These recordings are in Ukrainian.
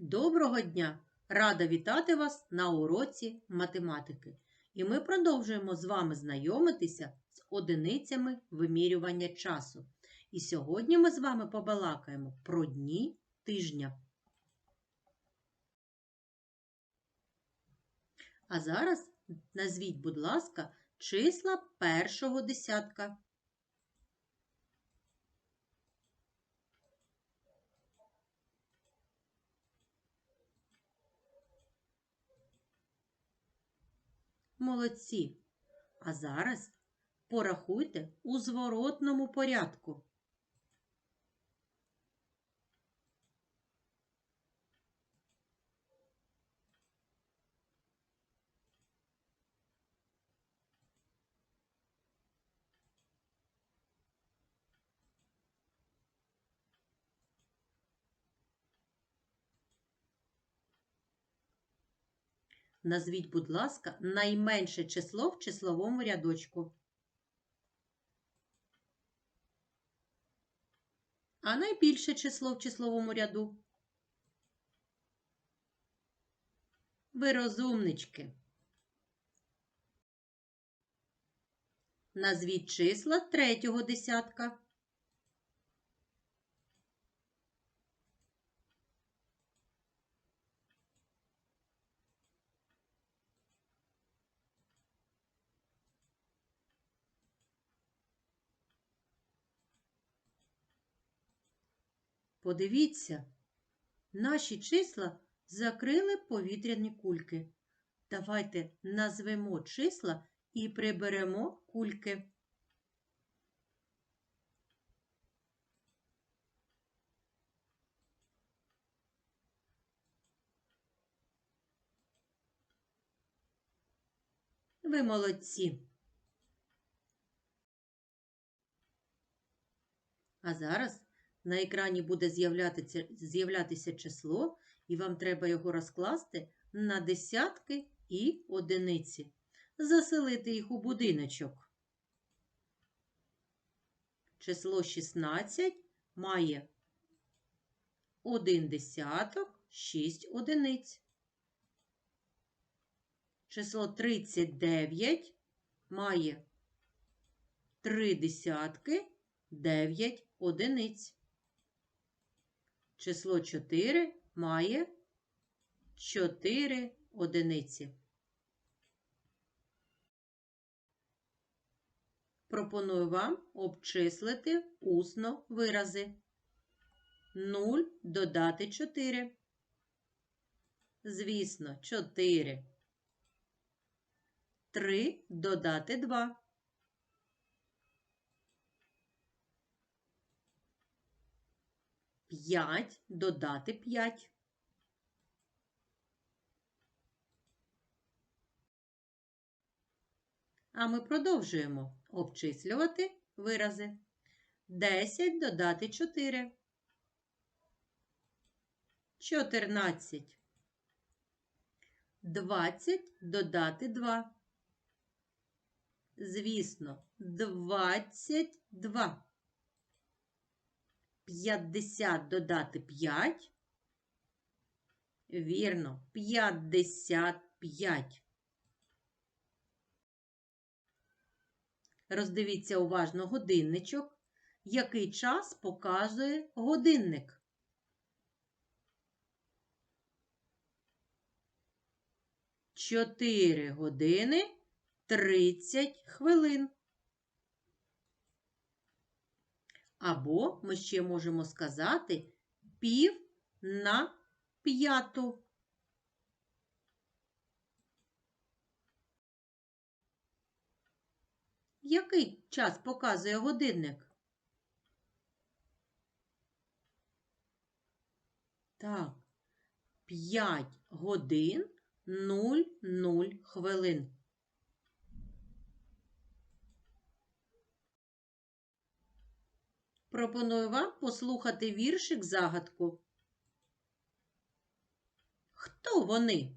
Доброго дня! Рада вітати вас на уроці математики. І ми продовжуємо з вами знайомитися з одиницями вимірювання часу. І сьогодні ми з вами побалакаємо про дні тижня. А зараз назвіть, будь ласка, числа першого десятка. Молодці. А зараз порахуйте у зворотному порядку. Назвіть, будь ласка, найменше число в числовому рядочку. А найбільше число в числовому ряду. Ви розумнички. Назвіть числа третього десятка. Подивіться, наші числа закрили повітряні кульки. Давайте назвемо числа і приберемо кульки. Ви молодці. А зараз на екрані буде з'являтися, число, і вам треба його розкласти на десятки і одиниці. Заселити їх у будиночок. Число 16 має 1 десяток, 6 одиниць. Число 39 має 3 десятки, 9 одиниць. Число 4 має 4 одиниці. Пропоную вам обчислити усно вирази. 0 додати 4. Звісно, 4. 3 додати 2. П'ять додати п'ять. А ми продовжуємо обчислювати вирази. 10 додати 4. 14. 20 додати 2. Звісно, 22. 50 додати 5. Вірно, 55. Роздивіться уважно годинничок, який час показує годинник. Чотири години 30 хвилин. Або ми ще можемо сказати пів на п'яту. Який час показує годинник? Так, 5 годин 00 хвилин. Пропоную вам послухати віршик загадку. Хто вони?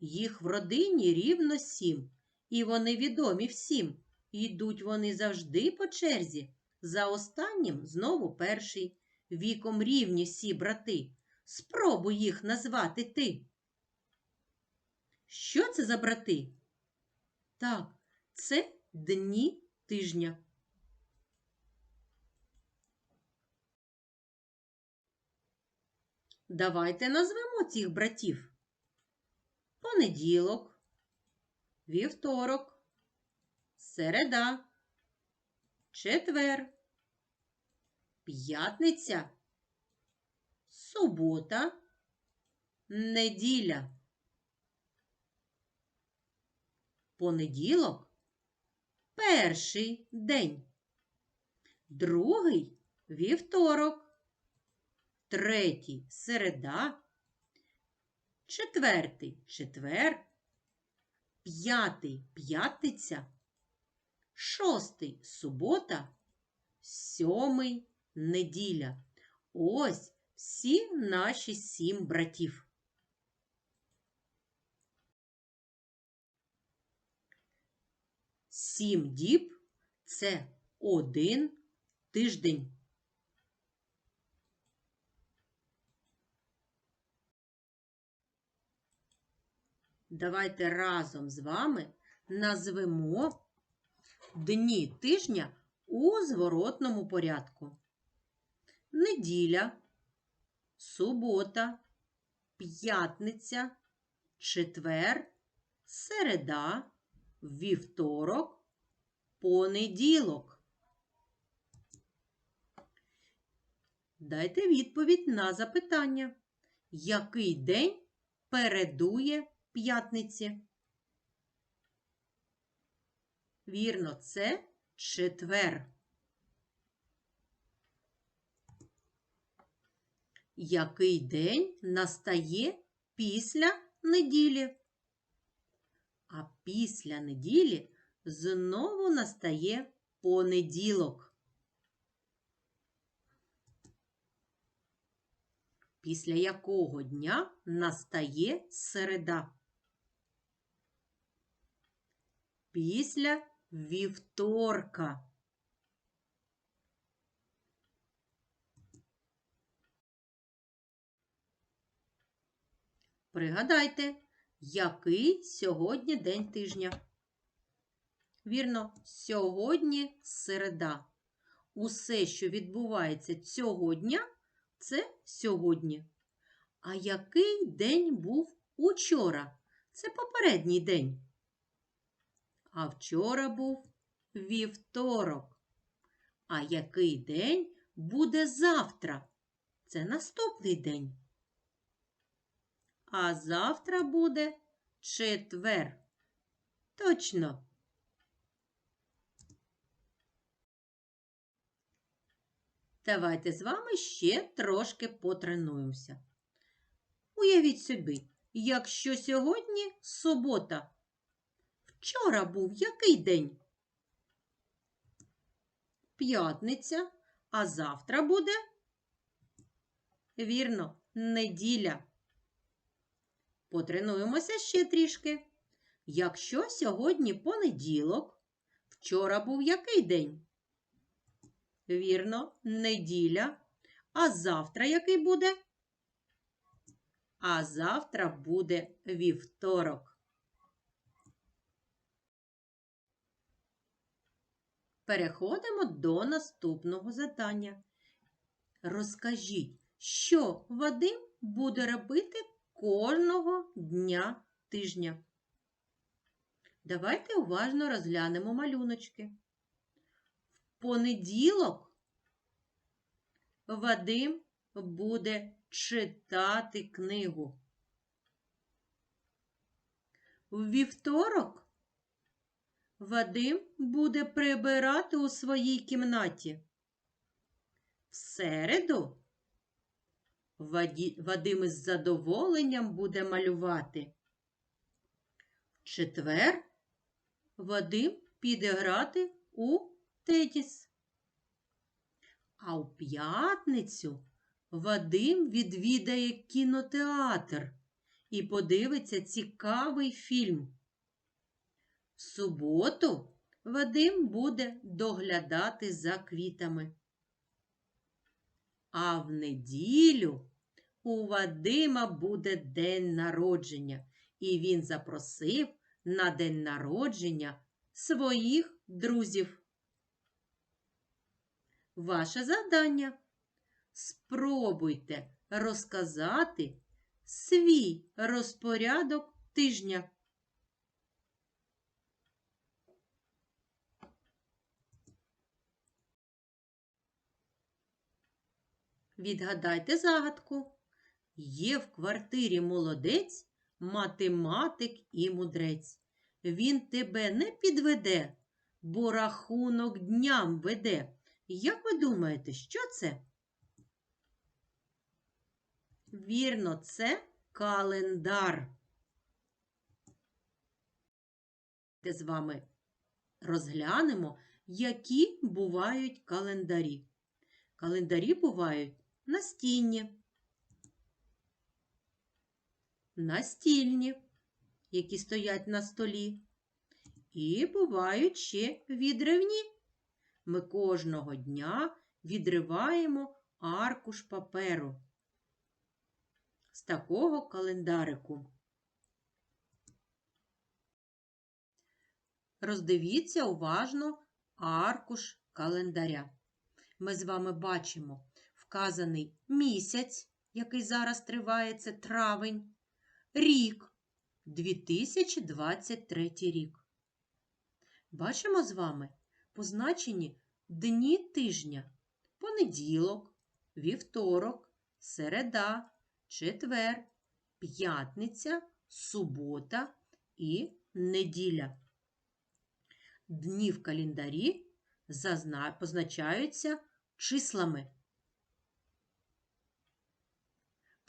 Їх в родині рівно сім, і вони відомі всім. Йдуть вони завжди по черзі. За останнім знову перший. Віком рівні всі брати. Спробуй їх назвати ти. Що це за брати? Так, це дні тижня. Давайте назвемо цих братів. Понеділок, вівторок, середа, четвер, п'ятниця, субота, неділя. Понеділок перший день, другий вівторок, третій середа, четвертий четвер, п'ятий п'ятниця, шостий субота, сьомий неділя. Ось всі наші сім братів. Сім діб це один тиждень. Давайте разом з вами назвемо дні тижня у зворотному порядку. Неділя, субота, п'ятниця, четвер, середа, вівторок, понеділок. Дайте відповідь на запитання. Який день передує п'ятниці? Вірно, це четвер. Який день настає після неділі? А після неділі знову настає понеділок. Після якого дня настає середа? Після вівторка. Пригадайте, який сьогодні день тижня? Вірно, сьогодні середа. Усе, що відбувається цього дня, це сьогодні. А який день був учора? Це попередній день. А вчора був вівторок. А який день буде завтра? Це наступний день. А завтра буде четвер. Точно. Давайте з вами ще трошки потренуємося. Уявіть собі, якщо сьогодні субота, вчора був який день? П'ятниця, а завтра буде? Вірно, неділя. Потренуємося ще трішки. Якщо сьогодні понеділок, вчора був який день? Вірно, неділя. А завтра який буде? А завтра буде вівторок. Переходимо до наступного задання. Розкажіть, що Вадим буде робити кожного дня тижня. Давайте уважно розглянемо малюночки. В понеділок Вадим буде читати книгу. В вівторок Вадим буде прибирати у своїй кімнаті. В середу Вадим із задоволенням буде малювати. В четвер Вадим піде грати у теніс. А у п'ятницю Вадим відвідає кінотеатр і подивиться цікавий фільм. Суботу Вадим буде доглядати за квітами. А в неділю у Вадима буде день народження, і він запросив на день народження своїх друзів. Ваше завдання спробуйте розказати свій розпорядок тижня. Відгадайте загадку. Є в квартирі молодець, математик і мудрець. Він тебе не підведе, бо рахунок дням веде. Як ви думаєте, що це? Вірно, це календар. З вами розглянемо, які бувають календарі. Календарі бувають настінні, настільні, які стоять на столі. І бувають ще відривні. Ми кожного дня відриваємо аркуш паперу з такого календарику. Роздивіться уважно аркуш календаря. Ми з вами бачимо вказаний місяць, який зараз триває, це травень, рік 2023 рік. Бачимо з вами позначені дні тижня понеділок, вівторок, середа, четвер, п'ятниця, субота і неділя. Дні в календарі позначаються числами.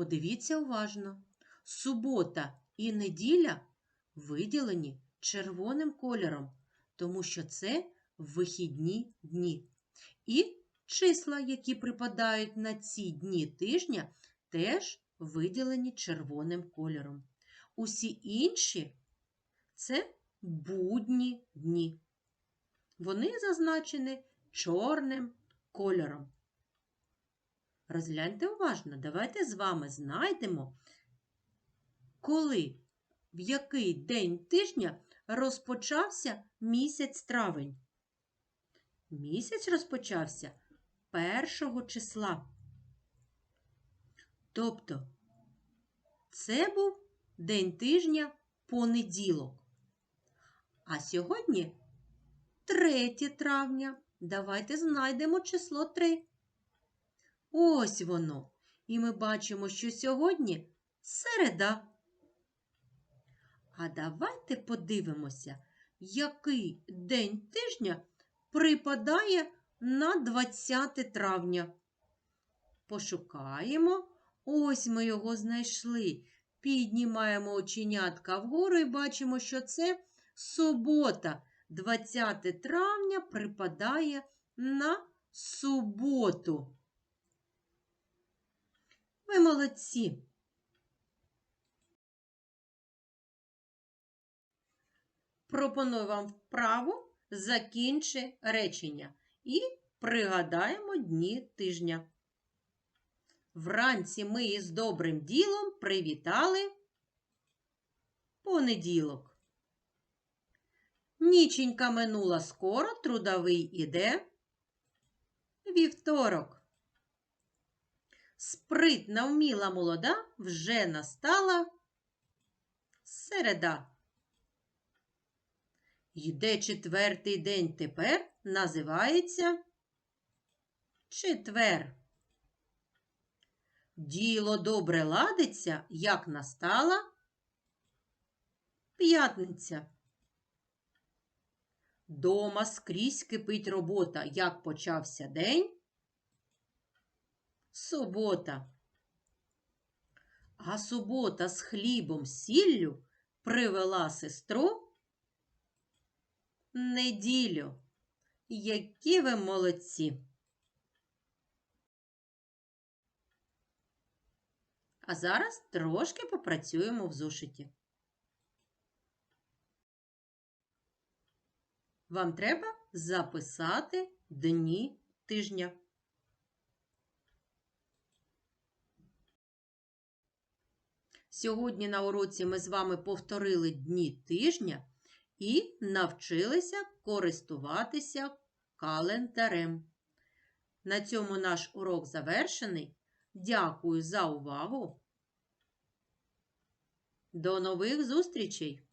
Подивіться уважно. Субота і неділя виділені червоним кольором, тому що це вихідні дні. І числа, які припадають на ці дні тижня, теж виділені червоним кольором. Усі інші це будні дні. Вони зазначені чорним кольором. Розгляньте уважно, давайте з вами знайдемо, коли, в який день тижня розпочався місяць травень. Місяць розпочався 1 числа. Тобто, це був день тижня понеділок. А сьогодні 3 травня. Давайте знайдемо число 3. Ось воно. І ми бачимо, що сьогодні середа. А давайте подивимося, який день тижня припадає на 20 травня. Пошукаємо. Ось ми його знайшли. Піднімаємо оченятка вгору і бачимо, що це субота. 20 травня припадає на суботу. Ви молодці. Пропоную вам вправу закінчи речення і пригадаємо дні тижня. Вранці ми із добрим ділом привітали понеділок. Ніченька минула скоро, трудовий іде вівторок. Спритна вміла молода вже настала середа. Йде четвертий день тепер називається четвер. Діло добре ладиться, як настала п'ятниця. Дома скрізь кипить робота, як почався день. Субота. А субота з хлібом сіллю привела сестру неділю. Які ви молодці! А зараз трошки попрацюємо в зошиті. Вам треба записати дні тижня. Сьогодні на уроці ми з вами повторили дні тижня і навчилися користуватися календарем. На цьому наш урок завершений. Дякую за увагу. До нових зустрічей!